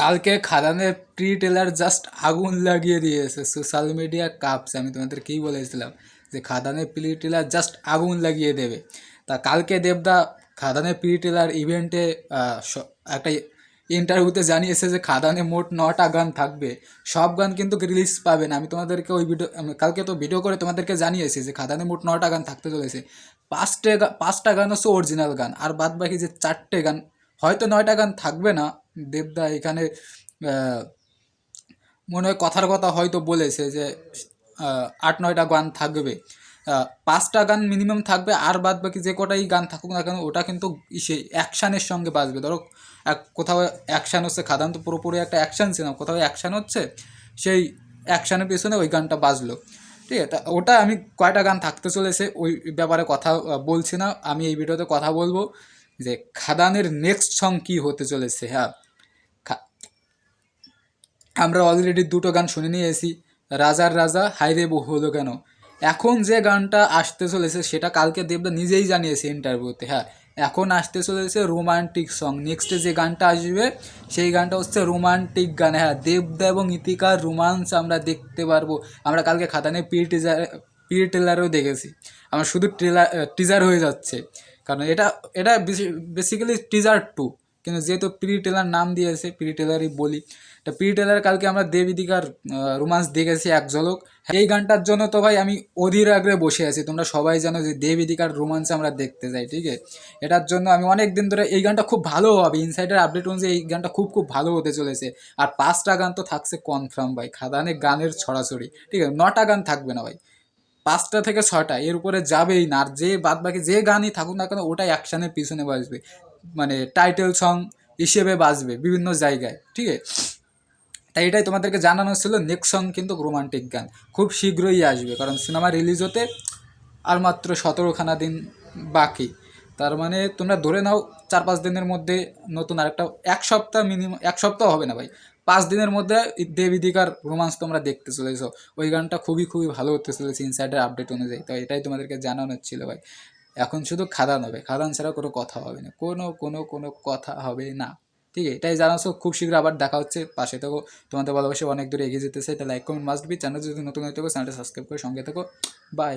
কালকে খাদানের pre teller just আগুন লাগিয়ে দিয়েছে। সোশ্যাল মিডিয়া কাপস আমি তোমাদের কী বলেছিলাম? যে খাদানের প্রি টেলার জাস্ট আগুন লাগিয়ে দেবে। তা কালকে দেবদা খাদানের প্রি টেলার ইভেন্টে একটা ইন্টারভিউতে জানিয়েছে যে খাদানে মোট নটা গান থাকবে। সব গান কিন্তু রিলিজ পাবে না। আমি তোমাদেরকে ওই ভিডিও কালকে তো ভিডিও করে তোমাদেরকে জানিয়েছি যে খাদানে মোট নটা গান থাকতে চলেছে। পাঁচটে পাঁচটা গান হচ্ছে অরিজিনাল গান। আর বাদ বাকি যে চারটে গান, হয়তো নয়টা গান থাকবে না দেবদা এখানে মনে হয় কথার কথা হয়তো বলেছে যে আট, নয়টা গান থাকবে। পাঁচটা গান মিনিমাম থাকবে, আর বাদ বাকি যে কটাই গান থাকুক না কেন, ওটা কিন্তু সে অ্যাকশানের সঙ্গে বাজবে। ধরো, এক কোথাও অ্যাকশান হচ্ছে, খাদান তো পুরোপুরি একটা অ্যাকশান সিনেমা, কোথাও অ্যাকশান হচ্ছে, সেই অ্যাকশানের পেছনে ওই গানটা বাজলো। ঠিক আছে ওটা আমি কয়টা গান থাকতে চলেছে, ওই ব্যাপারে কথা বলছি না। আমি এই ভিডিওতে কথা বলব যে, খাদানের নেক্সট সং কী হতে চলেছে হ্যাঁ। আমরা অলরেডি দুটো গান শুনে নিয়েছি। রাজার রাজা হাইরে বহু হলো কেন? এখন যে গানটা আসতে চলেছে, সেটা কালকে দেবদা নিজেই জানিয়েছে ইন্টারভিউতে হ্যাঁ। এখন আসতে চলেছে রোমান্টিক সং নেক্সটে যে গানটা আসবে, সেই গানটা হচ্ছে রোমান্টিক গান হ্যাঁ। দেবদা এবং ইতিকার রোমান্স আমরা দেখতে পারব। আমরা কালকে খাতানে পি টিজার পি টেলারও দেখেছি। আমার শুধু ট্রেলার টিজার হয়ে যাচ্ছে। কারণ এটা এটা বেসিক্যালি টিজার টু কিন্তু যেহেতু প্রি টেলার নাম দিয়েছে প্রি টেলারই বলি। তা প্রি টেলার কালকে আমরা দেবিদিকার রোমান্স দেখেছি এক ঝলক। এই গানটার জন্য তো ভাই আমি অধীর আগ্রহে বসে আছি। তোমরা সবাই জানো যে দেবিদিকার রোমান্স আমরা দেখতে যাই, ঠিক আছে? এটার জন্য আমি অনেক দিন ধরে এই গানটা খুব ভালো হবে ইনসাইডের আপডেট অনুযায়ী এই গানটা খুব খুব ভালো হতে চলেছে। আর পাঁচটা গান তো থাকছে কনফার্ম ভাই। খাদানে গানের ছড়াছড়ি, ঠিক আছে? নটা গান থাকবে না ভাই। পাঁচটা থেকে ছটা এর উপরে যাবেই না। আর যে বাদ বাকি যে গানই থাকুক না কেন, ওটাই অ্যাকশানের পিছনে বাজবে মানে টাইটেল সং হিসেবে বাজবে বিভিন্ন জায়গায়, ঠিক আছে? তাই এটাই তোমাদেরকে জানানো ছিল নেক্সট সং কিন্তু রোমান্টিক গান। খুব শীঘ্রই আসবে, কারণ সিনেমা রিলিজ হতে আর মাত্র সতেরোখানা দিন বাকি। তার মানে তোমরা ধরে নাও চার পাঁচ দিনের মধ্যে নতুন আরেকটা, এক সপ্তাহ মিনিমাম এক সপ্তাহ হবে না ভাই। পাঁচ দিনের মধ্যে দেবিদিকার রোমান্স তোমরা দেখতে চলেছো। ওই গানটা খুবই খুবই ভালো হতে চলেছে ইনসাইডের আপডেট অনুযায়ী। তো এটাই তোমাদেরকে জানানোর ছিল ভাই। এখন শুধু খাদান হবে, খাদান ছাড়া কোনো কথা হবে না, কোনো কোনো কোনো কথা হবে না, ঠিক আছে? এটাই জানাচ্ছো খুব শীঘ্র আবার দেখা হচ্ছে, পাশে থাকো, তোমাদের ভালোবাসে অনেক দূরে এগিয়ে যেতেছে তাহলে like comment must be channel যদি নতুন হয়ে থাকো চ্যানেলটা সাবস্ক্রাইব করে সঙ্গে থাকো বাই